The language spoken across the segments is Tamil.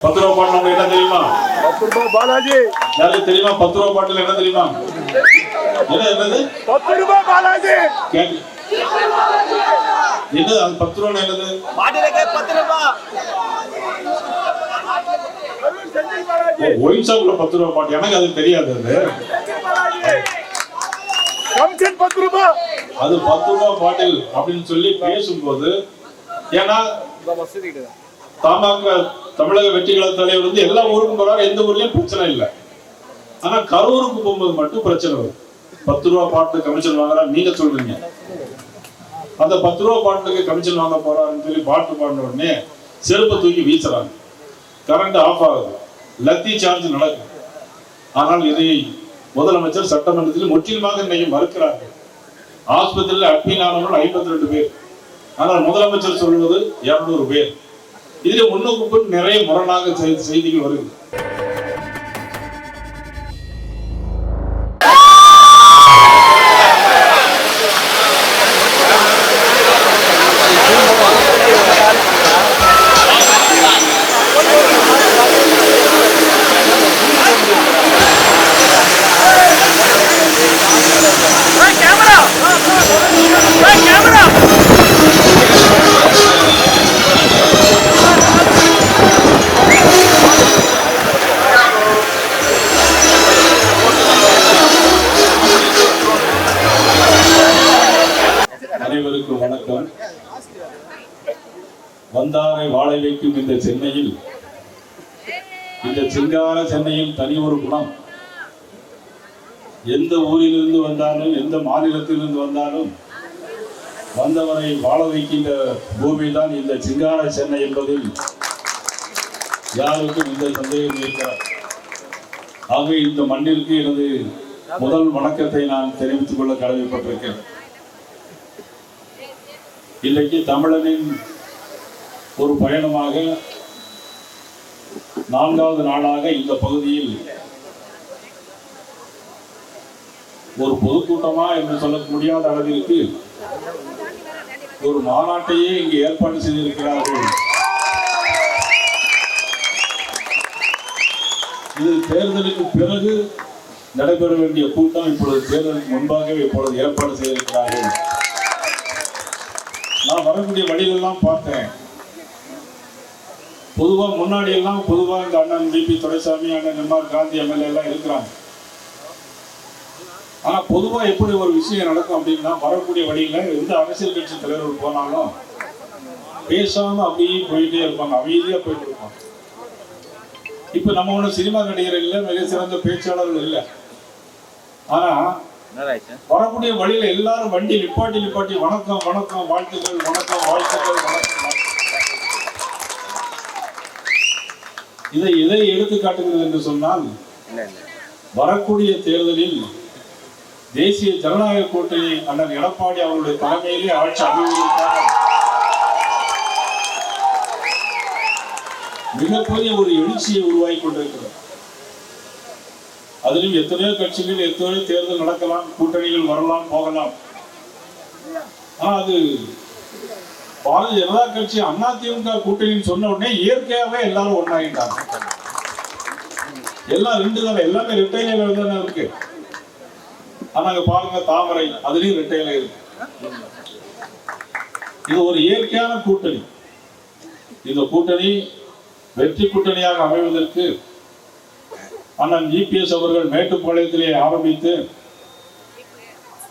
பத்து ரூபா பாட்டில் என்ன தெரியுமா? பத்து ரூபாய் பாலாஜி. யாருக்கு தெரியுமா? பத்து ரூபா பாட்டில் என்ன தெரியுமா? என்ன என்னது? பத்து ரூபாய் பாலாஜி என்னது அது பத்து ரூபா என்னது பாட்டிலுக்கு பத்து பாலாஜி. ஒயின் ஷாப்ல பத்து ரூபா பாட்டு. எனக்கு அது தெரியாது அது. கம்சன் பத்து ரூபாய் அது பத்து ரூபா பாட்டில் அப்படின்னு சொல்லி பேசும்போது ஏன்னா தமாக தமிழக வெற்றி கழக தலைவர் வந்து எல்லா ஊருக்கும் போறாங்க எந்த ஊர்லயும் பிரச்சனை இல்லை. ஆனா கரூருக்கு போகும்போது மட்டும் பிரச்சனை வரும். பத்து ரூபா பாட்டு கமிஷன் வாங்குறா நீங்க சொல்றீங்க அந்த பத்து ரூபா பாட்டுக்கு கமிஷன் வாங்க போறாருன்னு சொல்லி பாட்டு பாடின உடனே செருப்பை தூக்கி வீசுறாங்க. கரண்ட் ஆஃப் ஆகுது. லத்தி சார்ஜ் நடக்கும் ஆனால் இதை முதலமைச்சர் சட்டமன்றத்தில் முற்றிலுமாக இன்னைக்கு மறுக்கிறார்கள். ஆஸ்பத்திரியில் அட்மின் ஆனவர்கள் ஐம்பத்தி ரெண்டு பேர். ஆனால் முதலமைச்சர் சொல்வது இருநூறு பேர். இதுல முன்னுக்கு நிறைய முரணாக செய்திகள் வருது வந்தாரை வாழ வைக்கும் இந்த சென்னையில் இந்த சிங்கார சென்னையில் தனி ஒரு குணம். எந்த ஊரிலிருந்து வந்தாலும் எந்த மாநிலத்திலிருந்து வந்தாலும் வந்தவரை வாழ வைக்கின்ற பூமி தான் இந்த சிங்கார சென்னை என்பதில் யாருக்கும் இந்த சந்தேகம் இருக்கிறார் ஆக இந்த மண்ணிற்கு எனது முதல் வணக்கத்தை நான் தெரிவித்துக் கொள்ள கடமைப்பட்டிருக்கிறேன். இன்றைக்கு தமிழனின் ஒரு பயணமாக நான்காவது நாளாக இந்த பகுதியில் ஒரு பொதுக்கூட்டமா என்று சொல்ல முடியாத அளவிற்கு ஒரு மாநாட்டையே இங்கு ஏற்பாடு செய்திருக்கிறார்கள். இது தேர்தலுக்கு பிறகு நடைபெற வேண்டிய கூட்டம் இப்பொழுது தேர்தலுக்கு முன்பாகவே இப்பொழுது ஏற்பாடு செய்திருக்கிறார்கள். நான் வரக்கூடிய வழியிலெல்லாம் பார்த்தேன். பொதுவா முன்னாடி எல்லாம் பொதுவா இந்த அண்ணன் பிபி துரைசாமி அண்ணன் எம்ஆர் காந்தி எம்எல்ஏ எல்லாம் இருக்கிறாங்க. ஆனா பொதுவா எப்படி ஒரு விஷயம் நடக்கும் அப்படின்னா வரக்கூடிய வழியில எந்த அரசியல் கட்சி தலைவர்கள் போனாலும் பேசாம அப்படியே போயிட்டே இருப்பாங்க அமைதியா போயிட்டு இருப்பாங்க. இப்ப நம்ம ஒண்ணு சினிமா நடிகர் இல்ல மிக சிறந்த பேச்சாளர்கள் இல்ல. ஆனா வரக்கூடிய வழியில எல்லாரும் வண்டி நிப்பாட்டி நிப்பாட்டி வணக்கம் வணக்கம் வாழ்த்துக்கள் வணக்கம் வாழ்த்துக்கள் வணக்கம். இதை எதை எடுத்து காட்டுகிறது என்று சொன்னால் வரக்கூடிய தேர்தலில் தேசிய ஜனநாயக கூட்டணி அண்ணன் எடப்பாடி அவருடைய தலைமையிலே ஆட்சி அமைவதற்கான மிகப்பெரிய ஒரு எழுச்சியை உருவாகி கொண்டிருக்கிறது. அதிலும் எத்தனையோ கட்சிகள் எத்தனையோ தேர்தல் நடக்கலாம் கூட்டணிகள் வரலாம் போகலாம். ஆனா அது பாரதிய ஜனதா கட்சி அதிமுக கூட்டணின்னு சொன்ன உடனே இயற்கையாகவே எல்லாரும் ஒன்றாகிட்டாங்க எல்லாம் ரெண்டு தானே எல்லாமே ரெட்டையில தானே இருக்கு. ஆனா பாருங்க தாமரை அதுலயும் ரெட்டையில இருக்கு. இது ஒரு இயற்கையான கூட்டணி. இந்த கூட்டணி வெற்றி கூட்டணியாக அமைவதற்கு அண்ணன் ஜிபிஎஸ் அவர்கள் மேட்டுப்பாளையத்திலே ஆரம்பித்து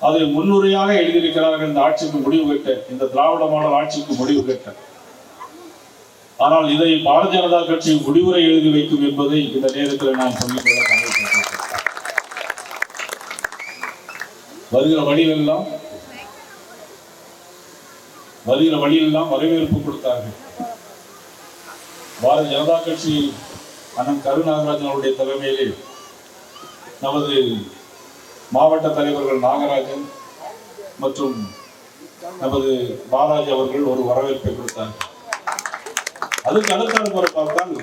அதை முன்னுரையாக எழுதியிருக்கிறார்கள் இந்த ஆட்சிக்கு முடிவு கட்ட இந்த திராவிட மாடல் ஆட்சிக்கு முடிவு கட்ட. ஆனால் இதை பாரதிய ஜனதா கட்சி முடிவுரை எழுதி வைக்கும் என்பதை இந்த நேரத்தில் நான் சொல்லிக்கொள்ள வருகிற வழியிலெல்லாம் வருகிற வழியிலெல்லாம் வரவேற்பு கொடுத்தார்கள். பாரதிய ஜனதா கட்சி அண்ணன் கருநாகராஜன் அவருடைய தலைமையிலே நமது மாவட்ட தலைவர்கள் நாகராஜன் மற்றும் நமது பாலாஜி அவர்கள் ஒரு வரவேற்பை கொடுத்தார். அதுக்கு அடுத்த முறை பார்த்தால்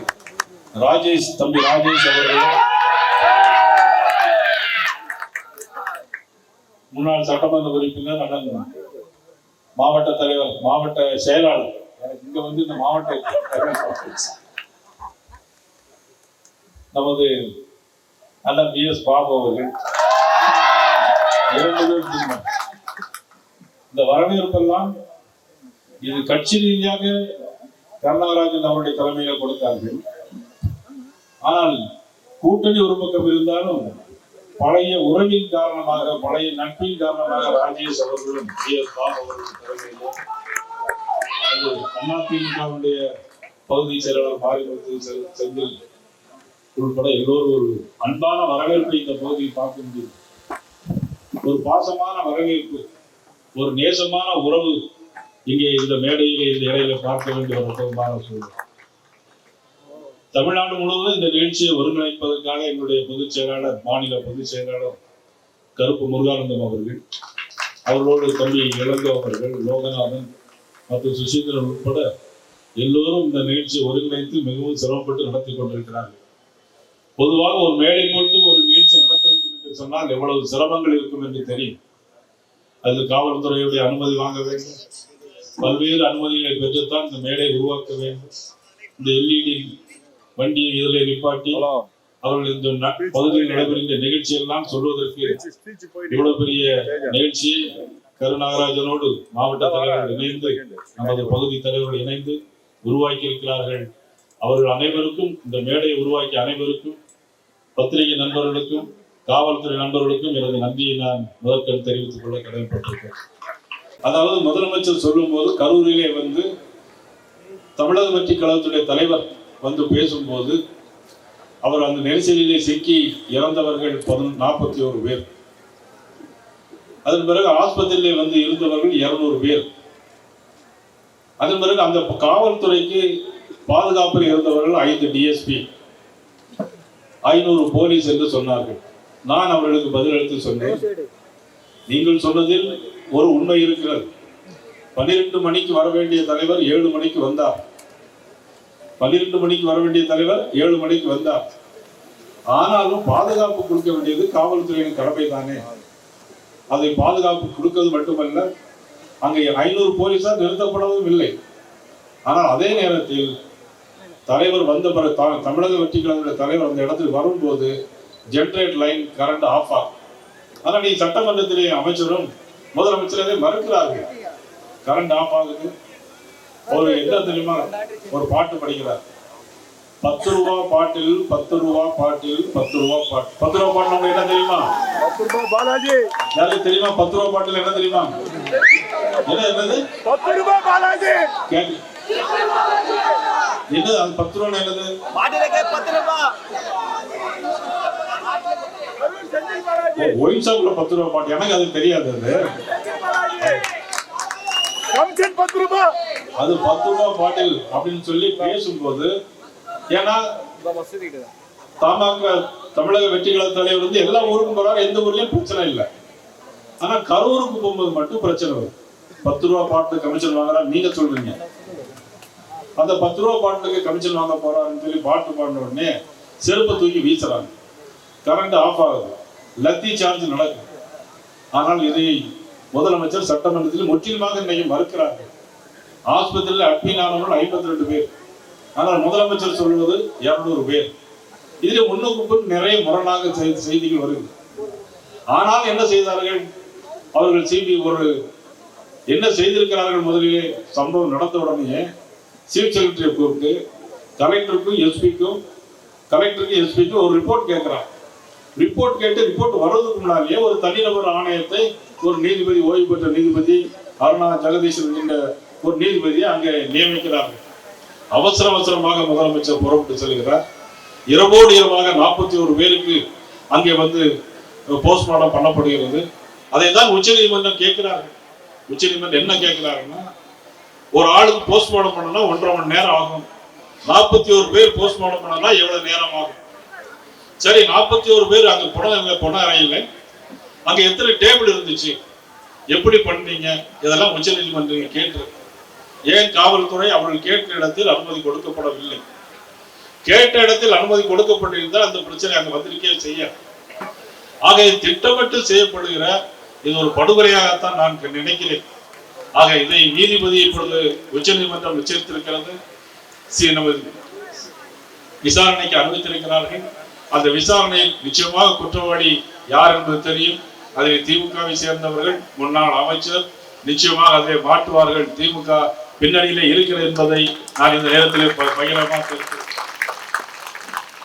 ராஜேஷ் தம்பி ராஜேஷ் அவர்கள். முன்னாள் சட்டமன்ற உறுப்பினர் அண்ணன் மாவட்ட தலைவர் மாவட்ட செயலாளர். இங்க வந்து இந்த மாவட்ட நமது அண்ணன் பி எஸ் பாபு அவர்கள். இந்த வரவேற்பெல்லாம் இது கட்சி ரீதியாக கருணாகராஜன் அவருடைய தலைமையில கொடுத்தார்கள். ஆனால் கூட்டணி ஒரு பக்கம் இருந்தாலும் பழைய உறவின் காரணமாக பழைய நட்பின் காரணமாக ராஜேஷ் அவர்களும் பி எஸ் பாபு அவர்களும் தலைமையில அதிமுகவுடைய பகுதி செயலாளர் மாரிமுத்து செந்தில் உள்பட எல்லோரும் ஒரு அன்பான வரவேற்பை இந்த பகுதியில் பார்க்க முடியும். ஒரு பாசமான வரவேற்பு ஒரு நேசமான உறவு இங்கே இந்த மேடையில இந்த இடையில பார்க்க வேண்டிய ஒரு அற்புதமான சூழல் தமிழ்நாடு முழுவதும் இந்த நிகழ்ச்சியை ஒருங்கிணைப்பதற்காக என்னுடைய பொதுச் செயலாளர் மாநில பொதுச் செயலாளர் கருப்பு முருகானந்தம் அவர்கள் அவர்களோடு தம்பி இளங்கோ அவர்கள் லோகநாதன் மற்றும் சுசீந்திரன் உட்பட எல்லோரும் இந்த நிகழ்ச்சியை ஒருங்கிணைத்து மிகவும் சிரமப்பட்டு நடத்தி கொண்டிருக்கிறார்கள். பொதுவாக ஒரு மேடை போட்டு ஒரு நிகழ்ச்சி நடத்த வேண்டும் என்று சொன்னால் எவ்வளவு சிரமங்கள் இருக்கும் என்று தெரியும். அதில் காவல்துறையுடைய அனுமதி வாங்க வேண்டும். பல்வேறு அனுமதிகளை பெற்றுத்தான் இந்த மேடை உருவாக்க வேண்டும். இந்த எல்இடி வண்டியை இதில் நிப்பாட்டி அவர்கள் இந்த பகுதியில் நடைபெறுகின்ற நிகழ்ச்சி எல்லாம் சொல்வதற்கு இவ்வளவு பெரிய நிகழ்ச்சியை கருநாகராஜனோடு மாவட்ட தலைவர்கள் இணைந்து நமது பகுதி தலைவர்கள் இணைந்து உருவாக்கி இருக்கிறார்கள் அவர்கள் அனைவருக்கும் இந்த மேடையை உருவாக்கிய அனைவருக்கும் பத்திரிகை நண்பர்களுக்கும் காவல்துறை நண்பர்களுக்கும் எனது நன்றியை நான் முதற்கண் தெரிவித்துக் கொள்ள கடமைப்பட்டிருக்கிறேன். அதாவது முதலமைச்சர் சொல்லும் போது கரூரிலே வந்து தமிழக வெற்றி கழகத்துடைய தலைவர் வந்து பேசும்போது அவர் அந்த நெரிசலிலே சிக்கி இறந்தவர்கள் நாற்பத்தி ஒரு பேர். அதன் பிறகு ஆஸ்பத்திரியிலே வந்து இருந்தவர்கள் இருநூறு பேர். அதன் பிறகு அந்த காவல்துறைக்கு பாதுகாப்பில் இருந்தவர்கள் ஐந்து டிஎஸ்பி ஐநூறு போலீஸ் என்று சொன்னார்கள். நான் அவர்களுக்கு பதிலளித்து சொன்னேன். நீங்கள் சொன்னதில் ஒரு உண்மை இருக்கிறது. பன்னிரெண்டு மணிக்கு வர வேண்டிய தலைவர் ஏழு மணிக்கு வந்தார். பன்னிரெண்டு மணிக்கு வர வேண்டிய தலைவர் ஏழு மணிக்கு வந்தார். ஆனாலும் பாதுகாப்பு கொடுக்க வேண்டியது காவல்துறையின் கடமை தானே. அதை பாதுகாப்பு கொடுக்கிறது மட்டுமல்ல அங்கே ஐநூறு போலீசார் நிறுத்தப்படவும் இல்லை. ஆனால் அதே நேரத்தில் தலைவர் வந்த பிறகு தா- தமிழக வெற்றி கழகத்துடைய தலைவர் அந்த இடத்துக்கு வரும்போது ஜென்ரேட் லைன் கரண்ட் ஆஃப் ஆகும். ஆனால் நீ சட்டமன்றத்திலே அமைச்சரும் முதலமைச்சரே மறுக்கிறார்கள். கரண்ட் ஆஃப் ஆகுது. ஒரு என்ன தெரியுமா? ஒரு பாட்டு படிக்கிறார். பத்து ரூபா பாட்டில் பத்து ரூபா பாட்டில் பத்து ரூபா பாட்டு பத்து ரூபா பாட்டு நமக்கு என்ன தெரியுமா? பாலாஜி. யாருக்கு தெரியுமா? பத்து ரூபா பாட்டில் என்ன தெரியுமா? என்ன என்னது? பத்து ரூபாய் பாலாஜி. என்னது அது பத்து ரூபா என்னது? பாட்டிலுக்கு பத்து ரூபாய் கரூர் செந்தில் பாலாஜி ஒயின் ஷாப்ல பத்து ரூபா பாட்டு. எனக்கு அது தெரியாது அது. பத்து ரூபாய் அது பத்து ரூபா பாட்டில் அப்படின்னு சொல்லி பேசும்போது ஏன்னா தமாக தமிழக வெற்றி கழக தலைவர் வந்து எல்லா ஊருக்கும் போறாரு எந்த ஊர்லயும் பிரச்சனை இல்லை. ஆனா கரூருக்கு போகும்போது மட்டும் பிரச்சனை வரும். பத்து ரூபா பாட்டு கமிஷன் வாங்குறா நீங்க சொல்றீங்க. அந்த பத்து ரூபா பாட்டுக்கு கமிஷன் வாங்க போறாருன்னு சொல்லி பாட்டு பாடின உடனே செருப்பை தூக்கி வீசுறாங்க. கரண்ட் ஆஃப் ஆகுது. லத்தி சார்ஜ் நடக்குது ஆனால் இதை முதலமைச்சர் சட்டமன்றத்தில் முற்றிலுமாக இன்னைக்கு மறுக்கிறார்கள். ஆஸ்பத்திரியில் அட்மின் ஆனவர்கள் ஐம்பத்தி ரெண்டு பேர். ஆனால் முதலமைச்சர் சொல்வது இருநூறு பேர். இதில் முன்னுக்கு பின் நிறைய முரணாக செய்திகள் வருகிறது. ஆனால் என்ன செய்தார்கள்? அவர்கள் சிபி ஒரு என்ன செய்திருக்கிறார்கள் முதலிலே? சம்பவம் நடந்த உடனே சீஃப் செக்ரட்டரியை கூப்பிட்டு கலெக்டருக்கும் எஸ்பிக்கும் கலெக்டருக்கும் எஸ்பிக்கும் ஒரு ரிப்போர்ட் கேட்கிறான் ரிப்போர்ட் கேட்டு ரிப்போர்ட் வர்றதுக்கு முன்னாலேயே ஒரு தனிநபர் ஆணையத்தை ஒரு நீதிபதி ஓய்வு பெற்ற நீதிபதி அருணா ஜெகதீஸ்வரன் என்ற ஒரு நீதிபதியை அங்கே நியமிக்கிறார்கள். அவசர அவசரமாக முதலமைச்சர் புறப்பட்டு செல்கிறார். இரவோடு இரவாக நாற்பத்தி ஒரு பேருக்கு அங்கே வந்து போஸ்ட்மார்ட்டம் பண்ணப்படுகிறது. அதை தான் உச்சநீதிமன்றம் கேட்கிறார்கள். உச்சநீதிமன்றம் என்ன கேட்கிறாருன்னா ஒரு ஆளுக்கு போஸ்ட்மார்ட்டம் பண்ணனா ஒன்றரை மணி நேரம் ஆகும். நாற்பத்தி ஒரு பேர் போஸ்ட்மார்ட்டம் பண்ணனா எவ்வளவு நேரம் ஆகும்? சரி நாற்பத்தி ஒரு பேர் அங்க புன புன அறையில். அங்க எத்தனை டேபிள் இருந்துச்சு? எப்படி பண்ணீங்க? இதெல்லாம் உச்சநீதிமன்றம் கேட்டு. ஏன் காவல்துறை அவர்கள் கேட்ட இடத்தில் அனுமதி கொடுக்கப்படவில்லை? கேட்ட இடத்தில் அனுமதி கொடுக்கப்பட்டிருந்தால் அந்த பிரச்சனை அங்க வந்திருக்கே செய்ய ஆக இது திட்டமிட்டு செய்யப்படுகிற இது ஒரு படுகொலையாகத்தான் நான் நினைக்கிறேன். ஆக இதை நீதிபதி இப்பொழுது உச்சநீதிமன்றம் எச்சரித்திருக்கிறது. சி- நமது விசாரணைக்கு அனுமதித்திருக்கிறார்கள். அந்த விசாரணையில் நிச்சயமாக குற்றவாளி யார் என்பது தெரியும். அதில் திமுகவை சேர்ந்தவர்கள் முன்னாள் அமைச்சர் நிச்சயமாக அதிலே மாற்றுவார்கள். திமுக பின்னணியிலே இருக்கிறது என்பதை நான் இந்த நேரத்தில் பகிரமாக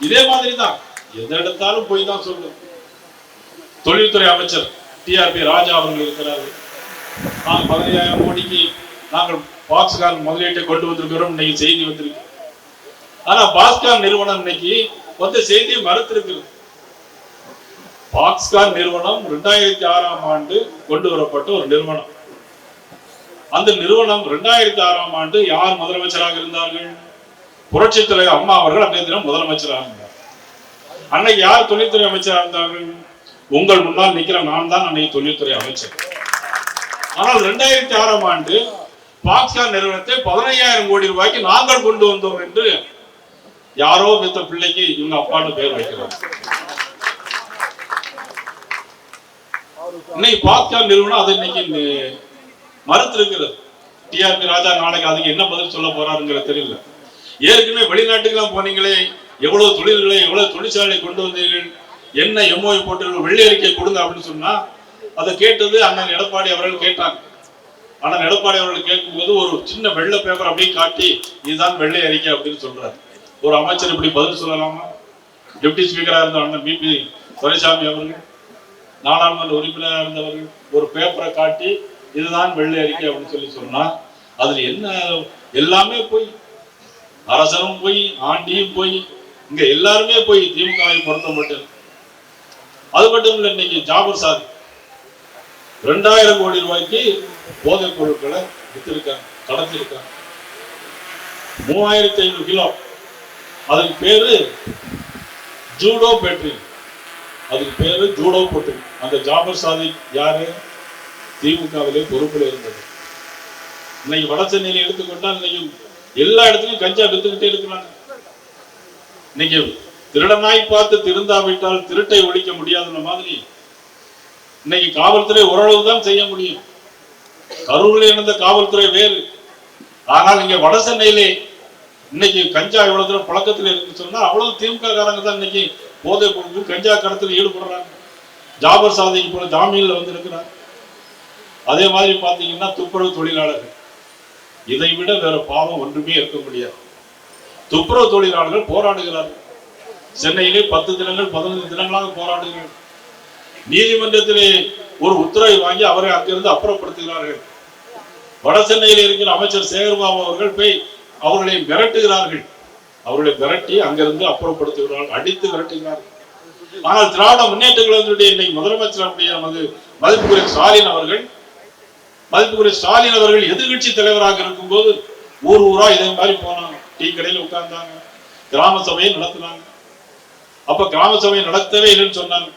இதே மாதிரி தான் எந்த எடுத்தாலும் போய் தான் சொல்லுங்க தொழில்துறை அமைச்சர் டிஆர்பி ராஜா அவர்கள் இருக்கிறார்கள் நான் பதினையாயிரம் கோடிக்கு நாங்கள் பாக்ஸ்கான் முதலீட்டை கொண்டு வந்திருக்கிறோம். இன்னைக்கு செய்தி வந்திருக்கு. ஆனா பாஸ்கான் நிறுவனம் இன்னைக்கு வந்த செய்தியை மறுத்திருக்கிறது. பாக்ஸ்கான் நிறுவனம் ரெண்டாயிரத்தி ஆறாம் ஆண்டு கொண்டு வரப்பட்ட ஒரு நிறுவனம். அந்த நிறுவனம் ரெண்டாயிரத்தி ஆறாம் ஆண்டு யார் முதலமைச்சராக இருந்தார்கள்? புரட்சித்துறை தலைவர் அம்மா அவர்கள் அன்றைய தினம் முதலமைச்சராக இருந்தார். அன்னைக்கு யார் தொழில்துறை அமைச்சராக இருந்தார்கள்? உங்கள் முன்னால் நிக்கிற நான் தான் அன்னைக்கு தொழில்துறை அமைச்சர். ஆனால் ரெண்டாயிரத்தி ஆறாம் ஆண்டு பாக்ஸ்கான் நிறுவனத்தை பதினையாயிரம் கோடி ரூபாய்க்கு நாங்கள் கொண்டு வந்தோம் என்று யாரோ பெத்த பிள்ளைக்கு இவங்க அப்பான்னு பேர் வைக்கிறாங்க. இன்னைக்கு பாக்ஸ்கான் நிறுவனம் அது இன்னைக்கு மறுத்து மறுத்திருக்கிறது. டிஆர்பி ராஜா நாளைக்கு அதுக்கு என்ன பதில் சொல்ல போறாருங்கிற தெரியல. ஏற்கனவே வெளிநாட்டுக்கெல்லாம் போனீங்களே எவ்வளவு தொழில்களை எவ்வளவு தொழிற்சாலை கொண்டு வந்தீர்கள் என்ன எம்ஓஐ போட்டு வெள்ளை அறிக்கை கொடுங்க அப்படின்னு சொன்னா அதை கேட்டது அண்ணன் எடப்பாடி அவர்கள் கேட்டாங்க. அண்ணன் எடப்பாடி அவர்கள் கேட்கும்போது ஒரு சின்ன வெள்ளை பேப்பர் அப்படியே காட்டி இதுதான் வெள்ளை அறிக்கை அப்படின்னு சொல்றாரு. ஒரு அமைச்சர் இப்படி பதில் சொல்லலாமா? டெப்டி ஸ்பீக்கராக இருந்த அண்ணன் பிபி துரைசாமி அவர்கள் நாடாளுமன்ற உறுப்பினராக இருந்தவர்கள் ஒரு பேப்பரை காட்டி இதுதான் வெள்ளை அறிக்கை அப்படின்னு சொல்லி சொன்னா அதுல என்ன எல்லாமே போய் அரசனும் போய் ஆண்டியும் போய் இங்க எல்லாருமே போய் திமுகவை பொருத்தப்பட்டு அது மட்டும் இல்லை இன்னைக்கு ஜாபர் சாதி ரெண்டாயிரம் கோடி ரூபாய்க்கு போதைப் பொருட்களை வித்திருக்காங்க கடத்திருக்காங்க மூவாயிரத்தி ஐநூறு கிலோ அதுக்கு பேரு ஜூடோ பெட்ரி அதுக்கு பேரு ஜூடோ போட்டு அந்த ஜாபர் சாதி யாரு? திமுகவிலே பொறுப்புல இருந்தது. இன்னைக்கு வட சென்னையில எடுத்துக்கொண்டா இன்னைக்கு எல்லா இடத்துலயும் கஞ்சா வித்துக்கிட்டே இருக்கிறாங்க. இன்னைக்கு திருடனாய் பார்த்து திருந்தாவிட்டால் திருட்டை ஒழிக்க முடியாதுன்ற மாதிரி இன்னைக்கு காவல்துறை ஓரளவு தான் செய்ய முடியும். கரூரில் இருந்த காவல்துறை வேறு. ஆனால் இங்க வட சென்னையிலே இன்னைக்கு கஞ்சா எவ்வளவு தூரம் பழக்கத்தில் இருக்குன்னு சொன்னா அவ்வளவு திமுக காரங்க தான் இன்னைக்கு போதை பொருட்கள் கஞ்சா கடத்தில் ஈடுபடுறாங்க. ஜாபர் சாதிக்கு போல ஜாமீன்ல வந்து இருக்கிறார் அதே மாதிரி பாத்தீங்கன்னா துப்புரவு தொழிலாளர்கள். இதை விட வேற பாவம் ஒன்றுமே இருக்க முடியாது. துப்புரவு தொழிலாளர்கள் போராடுகிறார்கள். சென்னையிலே பத்து தினங்கள் பதினைந்து தினங்களாக போராடுகிறார்கள். நீதிமன்றத்திலே ஒரு உத்தரவை வாங்கி அவரை அங்கிருந்து அப்புறப்படுத்துகிறார்கள். வட சென்னையில் இருக்கிற அமைச்சர் சேகர்பாபு அவர்கள் போய் அவர்களை மிரட்டுகிறார்கள். அவர்களை மிரட்டி அங்கிருந்து அப்புறப்படுத்துகிறார்கள் அடித்து விரட்டுகிறார்கள் ஆனால் திராவிட முன்னேற்ற கழகத்தினுடைய இன்னைக்கு முதலமைச்சர் நமது மதிப்புக்குரிய ஸ்டாலின் அவர்கள் மதிப்புக்குரிய ஸ்டாலின் அவர்கள் எதிர்கட்சி தலைவராக இருக்கும்போது ஊர் ஊரா இதே மாதிரி போனாங்க டீ கடையில் உட்கார்ந்தாங்க கிராம சபையை நடத்தினாங்க. அப்ப கிராம சபையை நடத்தவே இல்லைன்னு சொன்னாங்க.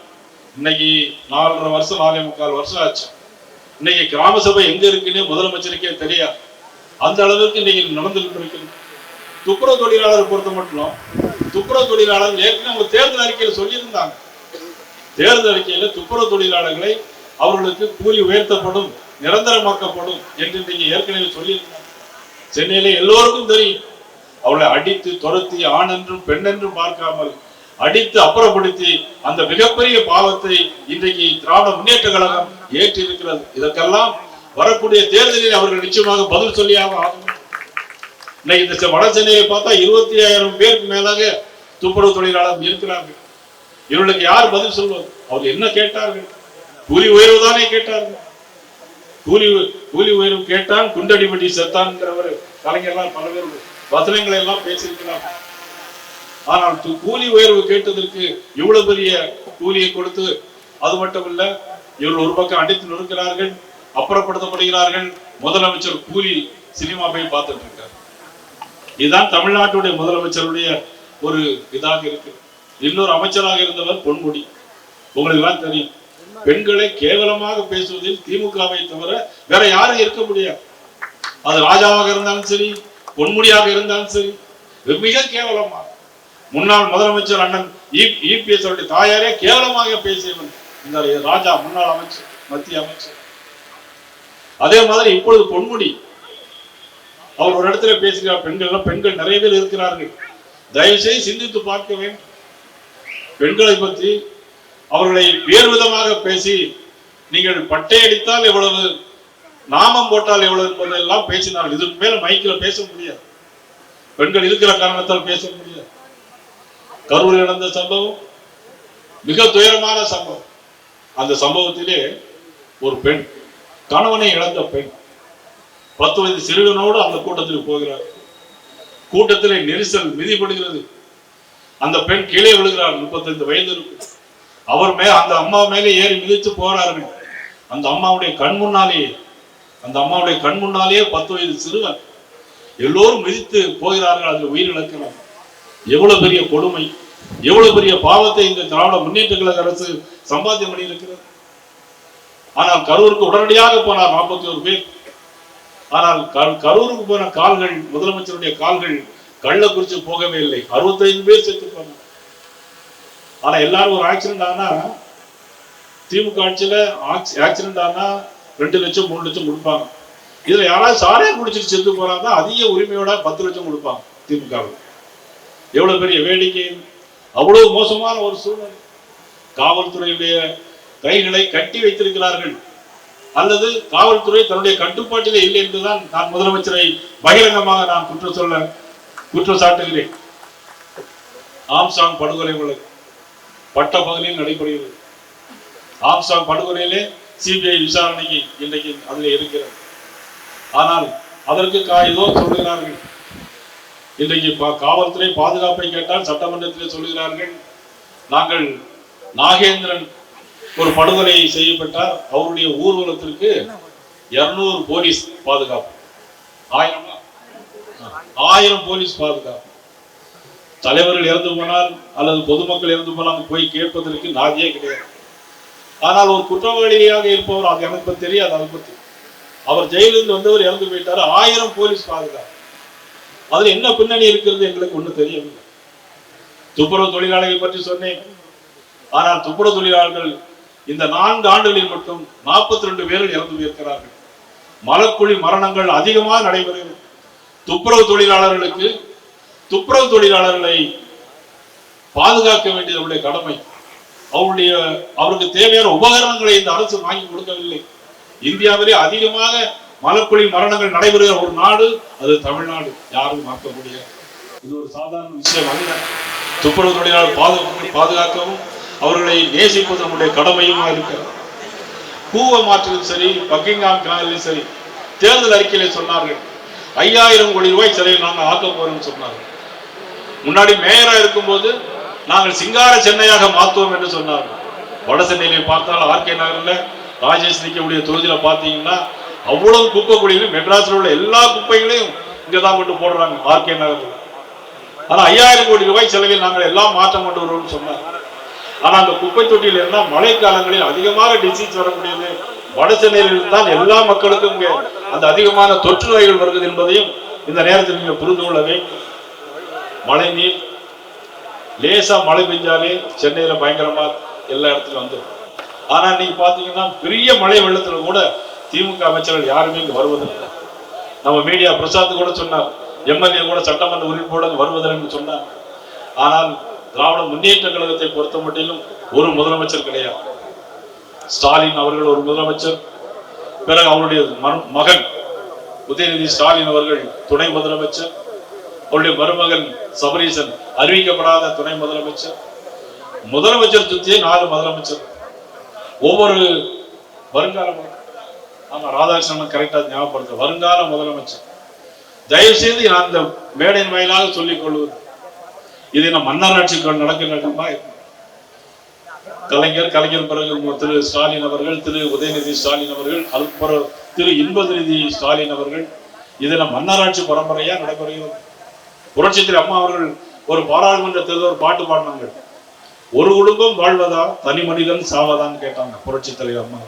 இன்னைக்கு நாலரை வருஷம் நாலே முக்கால் வருஷம் ஆச்சு. இன்னைக்கு கிராம சபை எங்க இருக்குன்னு முதலமைச்சருக்கே தெரியாது. அந்த அளவிற்கு இன்னைக்கு நடந்து இருக்குது துப்புரவு தொழிலாளரை பொறுத்த மட்டும் துப்புரவு தொழிலாளர் ஏற்கனவே அவங்க தேர்தல் அறிக்கையில் சொல்லியிருந்தாங்க. தேர்தல் அறிக்கையில துப்புரவு தொழிலாளர்களை அவர்களுக்கு கூலி உயர்த்தப்படும் நிரந்தரமாக்கப்படும் என்று இன்னைக்கு ஏற்கனவே சொல்லியிருந்தாங்க. சென்னையில எல்லோருக்கும் தெரியும். அவளை அடித்து துரத்தி ஆண் என்றும் பெண் என்றும் பார்க்காமல் அடித்து அப்புறப்படுத்தி அந்த மிகப்பெரிய பாவத்தை இன்றைக்கு திராவிட முன்னேற்ற கழகம் ஏற்றி இருக்கிறது இதற்கெல்லாம் வரக்கூடிய தேர்தலில் அவர்கள் நிச்சயமாக பதில் சொல்லியாக ஆகும். இன்னைக்கு இந்த வட சென்னையை பார்த்தா இருபத்தி ஆயிரம் பேருக்கு மேலாக துப்புரவு தொழிலாளர் இருக்கிறார்கள். இவர்களுக்கு யார் பதில் சொல்வது? அவர் என்ன கேட்டார்கள்? கூலி உயர்வு தானே கேட்டார்கள். கூலி கூலி உயர்வு கேட்டான் குண்டடிபடி செத்தான்ங்கிறவர் கலைஞர்லாம் பல பேர் வசனங்களை எல்லாம் பேசியிருக்கிறார். ஆனால் கூலி உயர்வு கேட்டதற்கு இவ்வளவு பெரிய கூலியை கொடுத்து அது மட்டும் இல்ல இவர்கள் ஒரு பக்கம் அடித்து நொறுக்கிறார்கள். அப்புறப்படுத்தப்படுகிறார்கள். முதலமைச்சர் கூலி சினிமா போய் பார்த்துட்டு இருக்கார். இதுதான் தமிழ்நாட்டுடைய முதலமைச்சருடைய ஒரு இதாக இருக்கு. இன்னொரு அமைச்சராக இருந்தவர் பொன்முடி. உங்களுக்கு எல்லாம் தெரியும். பெண்களை கேவலமாக பேசுவதில் திமுகவை தவிர வேற யாரும் இருக்க முடியாது. அது ராஜாவாக இருந்தாலும் சரி பொன்முடியாக இருந்தாலும் சரி மிக கேவலமாக. முன்னாள் முதலமைச்சர் அண்ணன் இபிஎஸ் அவருடைய தாயாரே கேவலமாக பேசியவன். இந்த ராஜா முன்னாள் அமைச்சர் மத்திய அமைச்சர். அதே மாதிரி இப்பொழுது பொன்முடி அவர் ஒரு இடத்துல பேசுகிறார் பெண்கள் எல்லாம் பெண்கள் நிறைய பேர் இருக்கிறார்கள். தயவுசெய்து சிந்தித்து பார்க்க வேண்டும். பெண்களை பற்றி அவர்களை வேறு விதமாக பேசி நீங்கள் பட்டையடித்தால் எவ்வளவு நாமம் போட்டால் எவ்வளவு என்பதெல்லாம் பேசினார்கள். இதுக்கு மேல மைக்கில் பேச முடியாது. பெண்கள் இருக்கிற காரணத்தால் பேச முடியாது. கரூரில் நடந்த சம்பவம் மிக துயரமான சம்பவம். அந்த சம்பவத்திலே ஒரு பெண் கணவனை இழந்த பெண். பத்து வயது சிறுவனோடு அந்த கூட்டத்தில் போகிறார். கூட்டத்திலே நெரிசல் மிதிப்படுகிறது அந்த பெண் கீழே விழுகிறார். முப்பத்தைந்து வயது இருக்கும். அவர் மே அந்த அம்மா மேலே ஏறி மிதித்து போறாரு அந்த அம்மாவுடைய கண் முன்னாலேயே அந்த அம்மாவுடைய கண் முன்னாலேயே பத்து வயது சிறுவன். எல்லோரும் மிதித்து போகிறார்கள். அதில் உயிர் இழக்கிறார் எவ்வளவு பெரிய கொடுமை. எவ்வளவு பெரிய பாவத்தை இந்த திராவிட முன்னேற்ற கழக அரசு சம்பாத்தியம் பண்ணி இருக்கிறது ஆனால் கரூருக்கு உடனடியாக போனார் நாற்பத்தி ஒரு பேர். ஆனால் க- கரூருக்கு போன கால்கள் முதலமைச்சருடைய கால்கள் கள்ளக்குறிச்சி போகவே இல்லை. அறுபத்தைந்து பேர் செத்து போனார் ஆனா எல்லாரும் ஒரு ஆக்சிடென்ட் ஆனா திமுக ஆட்சியில ஆக்சிடென்ட் ஆனா ரெண்டு லட்சம் மூணு லட்சம் கொடுப்பாங்க. இதுல யாராவது சாரே குடிச்சிட்டு செத்து போறாங்க அதிக உரிமையோட பத்து லட்சம் கொடுப்பாங்க திமுக எவ்வளவு பெரிய வேடிக்கை. அவ்வளவு மோசமான ஒரு சூழ்நிலை. காவல்துறையுடைய ரயில்களை கட்டி வைத்திருக்கிறார்கள். அல்லது காவல்துறை தன்னுடைய கட்டுப்பாட்டிலே இல்லை என்றுதான் நான் முதலமைச்சரை பகிரங்கமாக நான் குற்றம் சொல்ல குற்றம் சாட்டுகிறேன். ஆம்சாங் படுகொலை வழக்கு பட்ட பகுதியில் நடைபெறுகிறது. ஆம்சாங் படுகொலையிலே சிபிஐ விசாரணைக்கு இன்றைக்கு அதில் இருக்கிறது. ஆனால் அதற்கு கா- ஏதோ சொல்லுகிறார்கள். இன்றைக்கு காவல்துறை பாதுகாப்பை கேட்டால் சட்டமன்றத்திலே சொல்லுகிறார்கள் நாங்கள் நாகேந்திரன் ஒரு படுகொலை செய்யப்பட்டார். அவருடைய ஊர்வலத்திற்கு இருநூறு போலீஸ் பாதுகாப்பு. ஆயிரம் ஆயிரம் போலீஸ் பாதுகாப்பு. தலைவர்கள் இறந்து போனால் அல்லது பொதுமக்கள் இறந்து போனால் போய் கேட்பதற்கு நாதியே கிடையாது. ஆனால் ஒரு குற்றவாளியாக இருப்பவர் அது எனக்கு தெரியாது அதை பத்தி. அவர் ஜெயிலிருந்து வந்தவர் இறந்து போயிட்டாரு. ஆயிரம் போலீஸ் பாதுகாப்பு. அதுல என்ன பின்னணி இருக்கிறது எங்களுக்கு ஒண்ணு தெரியவில்லை. துப்புரவு தொழிலாளர்கள் பற்றி சொன்னேன். ஆனால் துப்புரவு தொழிலாளர்கள் இந்த நான்கு ஆண்டுகளில் மட்டும் நாற்பத்தி ரெண்டு பேர்கள் இறந்து போயிருக்கிறார்கள். மலக்குழி மரணங்கள் அதிகமாக நடைபெறுகிறது. துப்புரவு தொழிலாளர்களுக்கு துப்புரவு தொழிலாளர்களை பாதுகாக்க வேண்டியது அவருடைய கடமை. அவருடைய அவருக்கு தேவையான உபகரணங்களை இந்த அரசு வாங்கி கொடுக்கவில்லை. இந்தியாவிலே அதிகமாக மலக்குழி மரணங்கள் நடைபெறுகிற ஒரு நாடு அது தமிழ்நாடு. யாரும் மாற்ற முடியாது. இது ஒரு சாதாரண விஷயம் அல்ல. துப்புரவு தொழிலாளர் பாதுகாக்கவும் அவர்களை நேசிப்பது நம்முடைய கடமையுமா இருக்கிறது? கூவ மாற்றிலும் சரி பக்கிங்காம் கிணறிலும் சரி தேர்தல் அறிக்கையில சொன்னார்கள். ஐயாயிரம் கோடி ரூபாய் செலவில் நாங்கள் ஆக்க போறோம்னு சொன்னார்கள். முன்னாடி மேயரா இருக்கும்போது நாங்கள் சிங்கார சென்னையாக மாற்றுவோம் என்று சொன்னார்கள். வட சென்னையிலே பார்த்தால் ஆர்கே நகர்ல ராஜேஷ் நிக்கக்கூடிய தொகுதியில பார்த்தீங்கன்னா அவ்வளவு குப்பை குடிகளும் மெட்ராஸில் உள்ள எல்லா குப்பைகளையும் இங்கே தான் கொண்டு போடுறாங்க ஆர்கே நகர்ல. ஆனா ஐயாயிரம் கோடி ரூபாய் செலவில் நாங்கள் எல்லாம் மாற்றம் கொண்டு வருவோம்னு சொன்னார் ஆனா அந்த குப்பை தொட்டியில் இருந்தால் மழைக்காலங்களில் அதிகமாக டிசீஸ் வரக்கூடியது. வட சென்னையில் தான் எல்லா மக்களுக்கும் இங்கே அந்த அதிகமான தொற்று நோய்கள் வருகிறது என்பதையும் இந்த நேரத்தில் நீங்க புரிந்து கொள்ள வேண்டும் மழை நீர் லேசா மழை பெஞ்சாலே சென்னையில பயங்கரமா எல்லா இடத்துலயும் வந்துடும். ஆனா நீங்க பாத்தீங்கன்னா பெரிய மழை வெள்ளத்துல கூட திமுக அமைச்சர்கள் யாருமே இங்க வருவதில்லை. நம்ம மீடியா பிரசாத் கூட சொன்னார் எம்எல்ஏ கூட சட்டமன்ற உறுப்பினோட வருவதில்லைன்னு சொன்னார். ஆனால் திராவிட முன்னேற்ற கழகத்தை பொறுத்த மட்டிலும் ஒரு முதலமைச்சர் கிடையாது. ஸ்டாலின் அவர்கள் ஒரு முதலமைச்சர் பிறகு அவருடைய மகன் உதயநிதி ஸ்டாலின் அவர்கள் துணை முதலமைச்சர் அவருடைய மருமகன் சபரீசன் அறிவிக்கப்படாத துணை முதலமைச்சர். முதலமைச்சர் சுத்தியே நாலு முதலமைச்சர். ஒவ்வொரு வருங்கால ஆமா ராதாகிருஷ்ணன் கரெக்டா ஞாபகப்படுத்த வருங்கால முதலமைச்சர். தயவு செய்து நான் இந்த மேடையின் வாயிலாக சொல்லிக் கொள்வது இது நம்ம மன்னராட்சி நடக்கிற இடமா கலைஞர் கலைஞர் பிறகு திரு ஸ்டாலின் அவர்கள் திரு உதயநிதி ஸ்டாலின் அவர்கள் அது திரு இன்பநிதி ஸ்டாலின் அவர்கள். இதில் மன்னராட்சி பரம்பரையா நடைபெறுகிறது புரட்சித்திர அம்மா அவர்கள் ஒரு பாராளுமன்ற தேர்தல் ஒரு பாட்டு பாடினாங்க. ஒரு குடும்பம் வாழ்வதா? தனி மனிதன் சாவதான்னு கேட்டாங்க புரட்சி தலைவர் அம்மா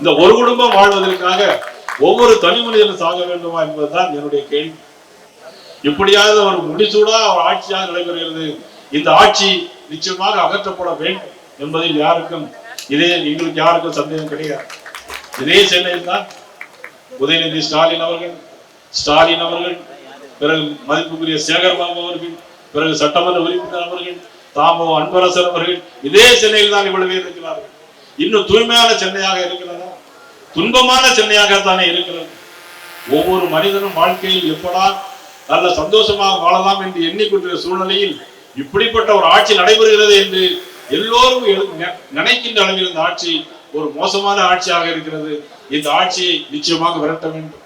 இந்த ஒரு குடும்பம் வாழ்வதற்காக ஒவ்வொரு தனி மனிதனும் சாக வேண்டுமா என்பதுதான் என்னுடைய கேள்வி. இப்படியாவது ஒரு முடிசூடா ஒரு ஆட்சியாக நடைபெறுகிறது. இந்த ஆட்சி நிச்சயமாக அகற்றப்பட வேண்டும் என்பதில் யாருக்கும் இதே எங்களுக்கு யாருக்கும் சந்தேகம் கிடையாது. இதே சென்னையில் தான் உதயநிதி ஸ்டாலின் அவர்கள் ஸ்டாலின் அவர்கள் பிறகு மதிப்புக்குரிய சேகர்பாபு அவர்கள் பிறகு சட்டமன்ற உறுப்பினர் அவர்கள் தாமோ அன்பரசர் அவர்கள் இதே சென்னையில் தான் இவ்வளவு பேர் இருக்கிறார்கள். இன்னும் தூய்மையான சென்னையாக இருக்கிறதா? துன்பமான சென்னையாகத்தானே இருக்கிறது? ஒவ்வொரு மனிதனும் வாழ்க்கையில் எப்படா நல்ல சந்தோஷமாக வாழலாம் என்று எண்ணிக்கொண்ட சூழ்நிலையில் இப்படிப்பட்ட ஒரு ஆட்சி நடைபெறுகிறது என்று எல்லோரும் நெ- நினைக்கின்ற அளவில் இந்த ஆட்சி ஒரு மோசமான ஆட்சியாக இருக்கிறது. இந்த ஆட்சியை நிச்சயமாக விரட்ட வேண்டும்.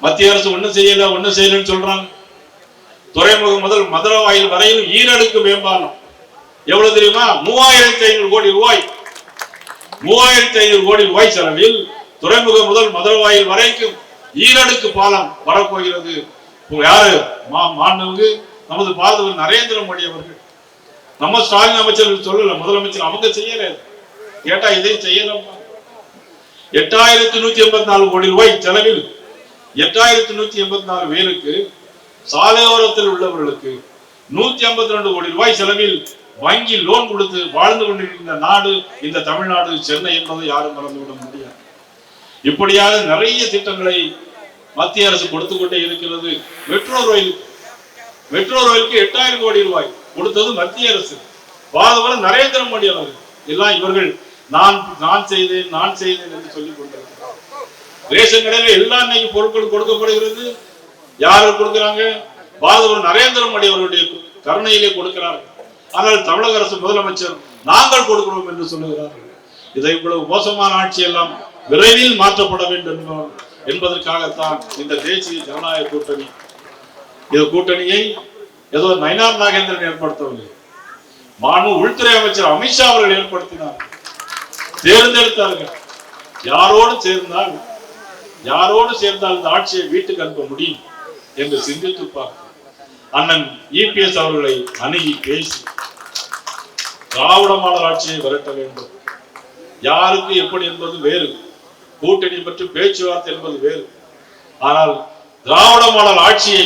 மத்திய அரசு ஒண்ணும் செய்யல ஒண்ணும் செய்யலன்னு சொல்றாங்க. துறைமுகம் முதல் மதுரை வாயில் வரையில் ஈரடுக்கு மேம்பாலம். எவ்வளவு தெரியுமா? மூவாயிரத்தி ஐநூறு கோடி ரூபாய். மூவாயிரத்தி ஐநூறு கோடி ரூபாய் செலவில் துறைமுகம் முதல் மதுரை வாயில் வரைக்கும் ஈரடுக்கு பாலம் வரப்போகிறது. யாரு? மா மாண்புமிகு நமது பாரதவர் நரேந்திர மோடி அவர்கள். நம்ம ஸ்டாலின் அமைச்சர்கள் சொல்லல முதலமைச்சர் அவங்க செய்யல. கேட்டா இதையும் செய்யலாம்? எட்டாயிரத்தி நூத்தி எண்பத்தி நாலு கோடி ரூபாய் செலவில் எட்டாயிரத்தி நூத்தி எண்பத்தி நாலு பேருக்கு சாலையோரத்தில் உள்ளவர்களுக்கு நூத்தி ஐம்பத்தி ரெண்டு கோடி ரூபாய் செலவில் வங்கி லோன் கொடுத்து வாழ்ந்து கொண்டிருக்கின்ற நாடு இந்த தமிழ்நாடு சென்னை என்பதை யாரும் மறந்துவிட முடியாது. இப்படியாக நிறைய திட்டங்களை மத்திய அரசு கொடுத்து கொண்டே இருக்கிறது. மெட்ரோ ரயில் மெட்ரோ ரயிலுக்கு எட்டாயிரம் கோடி ரூபாய் கொடுத்தது மத்திய அரசு. பாரதவர் நரேந்திர மோடி அவர்கள். எல்லாம் இவர்கள். நான் நான் செய்தேன் நான் செய்தேன் என்று சொல்லிக் கொண்டிருக்கிறார். ரேஷன் கடையில் எல்லா இன்னைக்கு பொருட்கள் கொடுக்கப்படுகிறது. யாரும் கொடுக்கிறாங்க? பாரதவர் நரேந்திர மோடி அவர்களுடைய கருணையிலே கொடுக்கிறார்கள். ஆனால் தமிழக அரசு முதலமைச்சர் நாங்கள் கொடுக்கிறோம் என்று சொல்லுகிறார்கள். இதை இவ்வளவு மோசமான ஆட்சி எல்லாம் விரைவில் மாற்றப்பட வேண்டும் என்ப- என்பதற்காகத்தான் இந்த தேசிய ஜனநாயக கூட்டணி. இந்த கூட்டணியை ஏதோ நயனார் நாகேந்திரன் ஏற்படுத்தவில்லை. மாண்பு உள்துறை அமைச்சர் அமித்ஷா அவர்கள் ஏற்படுத்தினார். தேர்ந்தெடுத்தார்கள். யாரோடு சேர்ந்தால் யாரோடு சேர்ந்தால் இந்த ஆட்சியை வீட்டுக்கு அனுப்ப முடியும் என்று சிந்தித்து பார்க்க அண்ணன் இபிஎஸ் அவர்களை அணுகி பேசி திராவிட மாடல் ஆட்சியை விரட்ட வேண்டும். யாருக்கு எப்படி என்பது வேறு. கூட்டணி பற்றி பேச்சுவார்த்தை என்பது வேறு. ஆனால் திராவிட மாடல் ஆட்சியை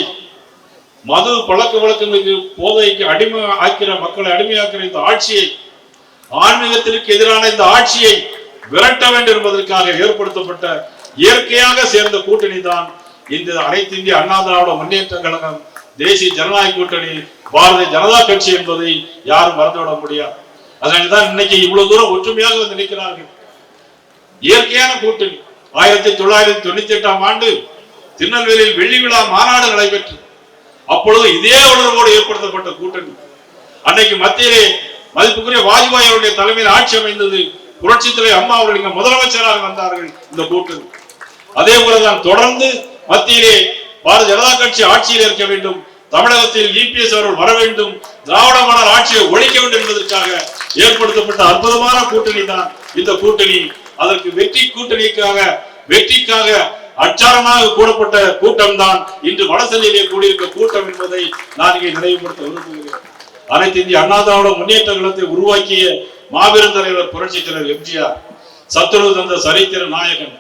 மது பழக்க வழக்கங்களுக்கு போதைக்கு அடிமை ஆக்கிற மக்களை அடிமையாக்கிற இந்த ஆட்சியை ஆன்மீகத்திற்கு எதிரான இந்த ஆட்சியை விரட்ட வேண்டும் என்பதற்காக ஏற்படுத்தப்பட்ட இயற்கையாக சேர்ந்த கூட்டணி தான் இந்த அனைத்து இந்திய அண்ணா திராவிட முன்னேற்ற கழகம் தேசிய ஜனநாயக கூட்டணி பாரதிய ஜனதா கட்சி என்பதை யாரும் மறந்துவிட முடியாது. அதனால்தான் இன்னைக்கு இவ்வளவு தூரம் ஒற்றுமையாக வந்து நிற்கிறார்கள். இயற்கையான கூட்டணி ஆயிரத்தி தொள்ளாயிரத்தி தொண்ணூத்தி எட்டாம் ஆண்டு திருநெல்வேலியில் வெள்ளி விழா மாநாடு நடைபெற்று அப்பொழுது இதே உணர்வோடு ஏற்படுத்தப்பட்ட கூட்டணி. அன்னைக்கு மத்தியிலே மதிப்புக்குரிய வாஜ்பாய் அவருடைய தலைமையில் ஆட்சி அமைந்தது. புரட்சி தலைவர் அம்மா அவர்கள் இங்க முதலமைச்சராக வந்தார்கள் இந்த கூட்டணி. அதே போலதான் தொடர்ந்து மத்தியிலே பாரதிய ஜனதா கட்சி ஆட்சியில் இருக்க வேண்டும். தமிழகத்தில் இபிஎஸ் அவர்கள் வர வேண்டும். திராவிட மாடல் ஆட்சியை ஒழிக்க வேண்டும் என்பதற்காக ஏற்படுத்தப்பட்ட அற்புதமான கூட்டணி தான் இந்த கூட்டணி. அதற்கு வெற்றி கூட்டணிக்காக வெற்றிக்காக அச்சாரமாக கூடப்பட்ட கூட்டம் தான் இன்று வடசென்னையிலே கூடியிருக்க கூட்டம் என்பதை நான் இங்கே நினைவுபடுத்த விரும்புகிறேன். அனைத்து இந்திய அண்ணா முன்னேற்ற கழகத்தை உருவாக்கிய மாபெரும் தலைவர் புரட்சி தலைவர் எம்ஜிஆர் சத்துரு தந்த சரித்திர நாயகன்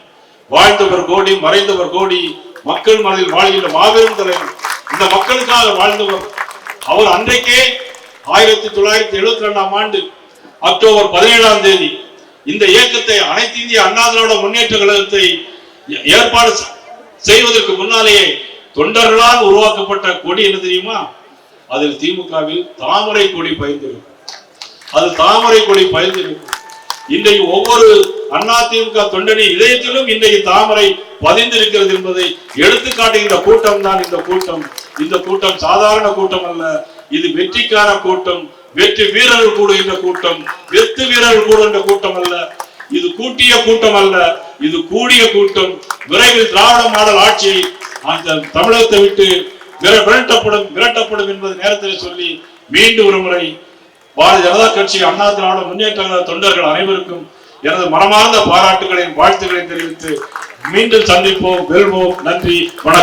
வாழ்ந்தவர் கோடி மறைந்தவர் கோடி மக்கள் மனதில் வாழ்கின்ற மாபெரும் தலைவர் இந்த மக்களுக்காக வாழ்ந்தவர் அவர் அன்றைக்கே ஆயிரத்தி தொள்ளாயிரத்தி எழுபத்தி ரெண்டாம் ஆண்டு அக்டோபர் பதினேழாம் தேதி இந்த இயக்கத்தை அனைத்து இந்திய அண்ணா திராவிட முன்னேற்ற கழகத்தை ஏற்பாடு செய்வதற்கு முன்னாலேயே தொண்டர்களால் உருவாக்கப்பட்ட கொடி என்ன தெரியுமா? அதில் திமுகவில் தாமரை கொடி பயந்திருக்கும் அது தாமரை கொடி பயந்திருக்கும் இன்றைக்கு ஒவ்வொரு அண்ணா திமுக தொண்டனின் இதயத்திலும் இன்றைக்கு தாமரை பதிந்திருக்கிறது என்பதை எடுத்து காட்டுகின்ற கூட்டம் தான் இந்த கூட்டம். இந்த கூட்டம் சாதாரண கூட்டம் அல்ல. இது வெற்றிக்கான கூட்டம். வெற்றி வீரர்கள் கூடுகின்ற கூட்டம் வெத்து வீரர்கள் கூடுகின்ற கூட்டம் அல்ல. இது கூட்டிய கூட்டம் அல்ல இது கூடிய கூட்டம். விரைவில் திராவிட மாடல் ஆட்சி அந்த தமிழகத்தை விட்டு விரட்டப்படும் விரட்டப்படும் என்பது நேரத்தில் சொல்லி மீண்டும் ஒரு முறை பாரதிய ஜனதா கட்சி அண்ணா திராவிட முன்னேற்ற தொண்டர்கள் அனைவருக்கும் எனது மனமார்ந்த பாராட்டுகளையும் வாழ்த்துக்களையும் தெரிவித்து மீண்டும் சந்திப்போம் வெல்வோம். நன்றி வணக்கம்.